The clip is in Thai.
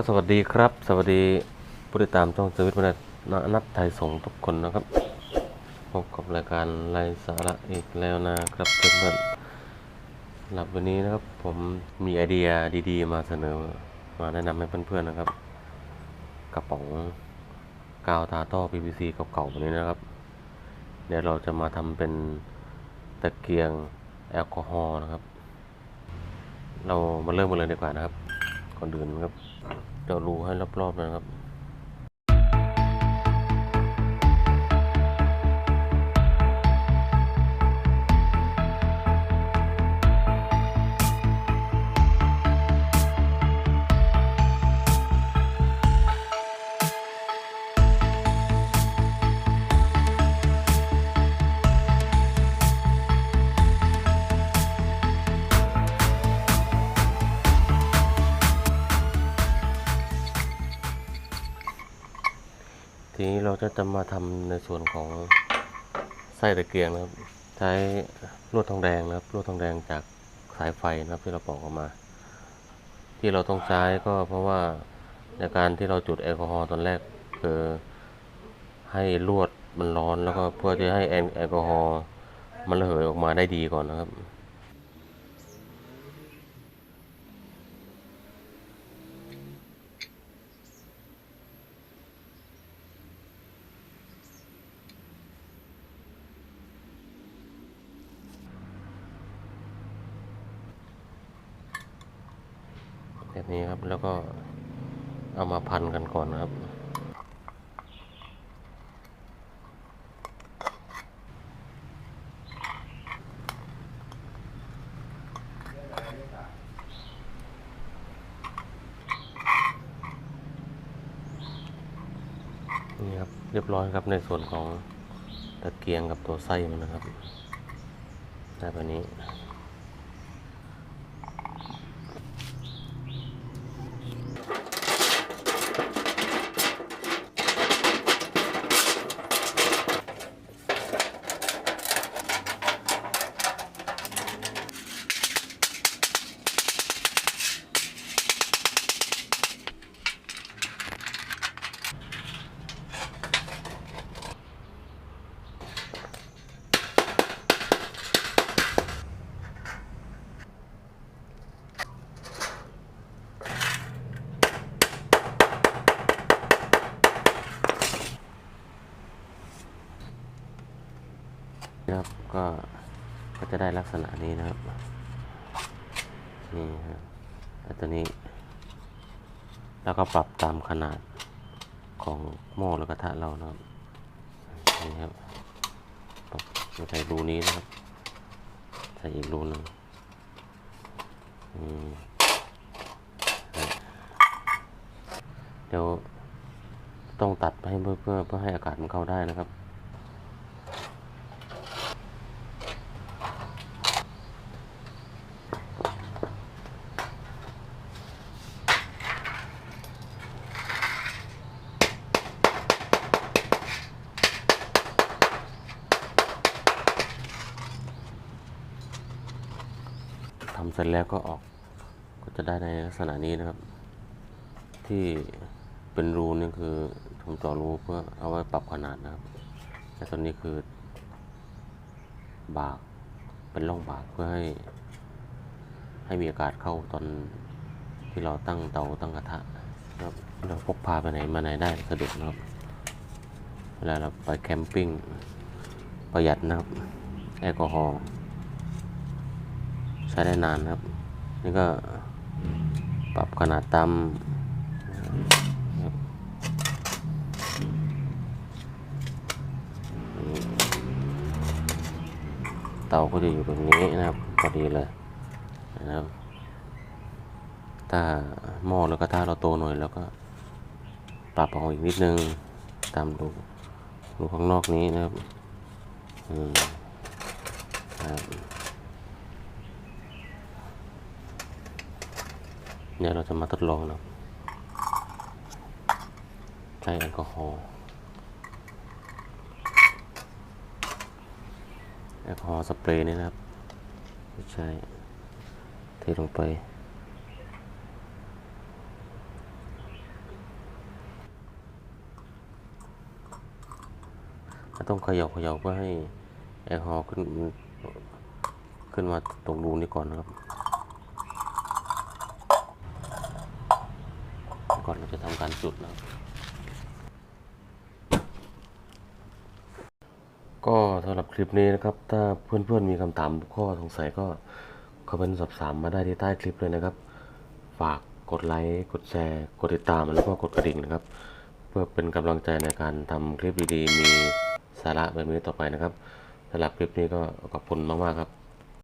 ก็สวัสดีครับ สวัสดีผู้ติดตามช่องสวิตวันนัดไทยสงทุกคนนะครับพบกับรายการไรสาระอีกแล้วนะครับเพื่อนๆหลับวันนี้นะครับ ผมมีไอเดียดีๆ มาเสนอมาแนะนำให้เพื่อนๆนะครับ กระป๋องกาวตาต้อ PVC เก่าๆแบบนี้นะครับ เดี๋ยวเราจะมาทำเป็นตะเกียงแอลกอฮอล์นะครับ เรามาเริ่มกันเลยดีกว่านะครับ ก่อนอื่นครับ เดี๋ยวรูให้รอบๆนะครับ ทีนี้เราจะจะมาทำในส่วนของไส้ตะเกียงนะครับ ใช้ลวดทองแดงนะครับลวดทองแดงจากสายไฟนะครับที่เราปอกออกมา ที่เราต้องใช้ก็เพราะว่าในการที่เราจุดแอลกอฮอล์ตอนแรกคือให้ลวดมันร้อนแล้วก็เพื่อที่ให้แอลกอฮอล์มันระเหยออกมาได้ดีก่อนนะครับ แบบนี้ครับ แล้วก็เอามาพันกันก่อนครับ นี่ครับ เรียบร้อยครับในส่วนของตะเกียงกับตัวไส้มันนะครับได้แบบนี้ ก็ก็จะได้ลักษณะนี้นะครับ นี่ครับแล้วตัวนี้ แล้วก็ปรับตามขนาดของหม้อหรือกระทะเรานะครับนี่ครับปรับใส่รูนี้นะครับ ใส่อีกรูหนึ่งอืมเดี๋ยวต้องตัดให้เพื่อเพื่อเพื่อให้อากาศมันเข้าได้นะครับ ทำเสร็จแล้วก็ออก ก็จะได้ในลักษณะนี้นะครับ ที่เป็นรูนี่คือผมเจาะรูเพื่อเอาไว้ปรับขนาดนะครับและตัวนี้คือบากเป็นร่องบากเพื่อให้ ให้มีอากาศเข้าตอนที่เราตั้งเตาตั้งกระทะนะครับเราพกพาไปไหนมาไหนได้สะดวกนะครับ เวลาเราไปแคมปิ้งประหยัดนะครับ แอลกอฮอล์ ใช้ได้นานครับ นี่ก็ปรับขนาดตามเตาก็จะอยู่ตรงนี้นะครับพอดีเลยนะครับถ้าหม้อแล้วก็ถ้าเราโตหน่อยแล้วก็ปรับออกอีกนิดนึงตามดูดูข้างนอกนี้นะครับอืมครับ เดี๋ยวเราจะมาทดลองนะใช้แอลกอฮอล์แอลกอฮอล์สเปรย์นี่นะครับใช้เทลงไปต้องเขย่าเขย่าเพื่อให้แอลกอฮอล์ขึ้นขึ้นมาตรงรูนี้ก่อนนะครับ ก่อนเราจะทำการจุดนะก็สำหรับคลิปนี้นะครับ ถ้าเพื่อนๆมีคำถามข้อสงสัยก็คอมเมนต์สอบถามมาได้ที่ใต้คลิปเลยนะครับ ฝากกดไลค์กดแชร์ กดติดตามแล้วก็กดกระดิ่งนะครับ เพื่อเป็นกำลังใจในการทำคลิปดีๆมีสาระแบบนี้ต่อไปนะครับสำหรับคลิปนี้ก็ขอบคุณมากๆครับ